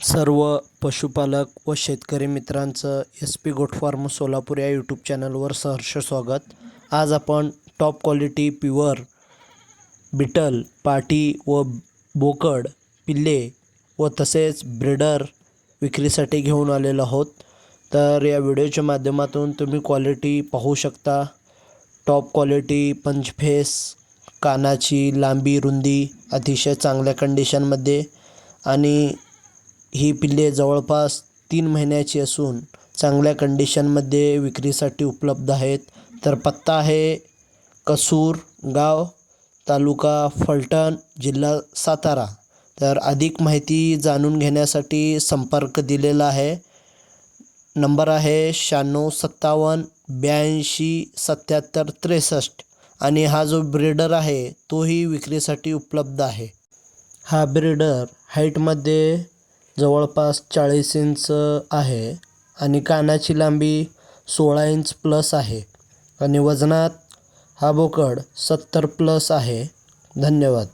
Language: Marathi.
सर्व पशुपालक व शेतकरी मित्रांचं S P goat farm Solapur या यूट्यूब चॅनलवर सहर्ष स्वागत. आज आपण टॉप क्वालिटी प्युअर बिटल पाटी व बोकड पिल्ले व तसेच ब्रेडर विक्रीसाठी घेऊन आलेलो आहोत. तर या व्हिडिओच्या माध्यमातून तुम्ही क्वालिटी पाहू शकता. टॉप क्वालिटी पंचफेस कानाची लांबी रुंदी अतिशय चांगल्या कंडिशनमध्ये आणि ही पिल्ले जवळपास तीन महिन्याची असून चांगल्या कंडिशनमध्ये विक्रीसाठी उपलब्ध आहेत. तर पत्ता आहे कसूर गाव तालुका फलटण जिल्हा सातारा. तर अधिक माहिती जाणून घेण्यासाठी संपर्क दिलेला आहे. नंबर आहे शहाण्णव सत्तावन्न ब्याऐंशी सत्याहत्तर त्रेसष्ट आणि हा जो ब्रीडर आहे तोही विक्रीसाठी उपलब्ध आहे. हा ब्रीडर हाईटमध्ये जवळपास चाळीस इंच आहे आणि कानाची लांबी सोळा इंच प्लस आहे. आणि वजनात हा बोकड सत्तर प्लस आहे. धन्यवाद.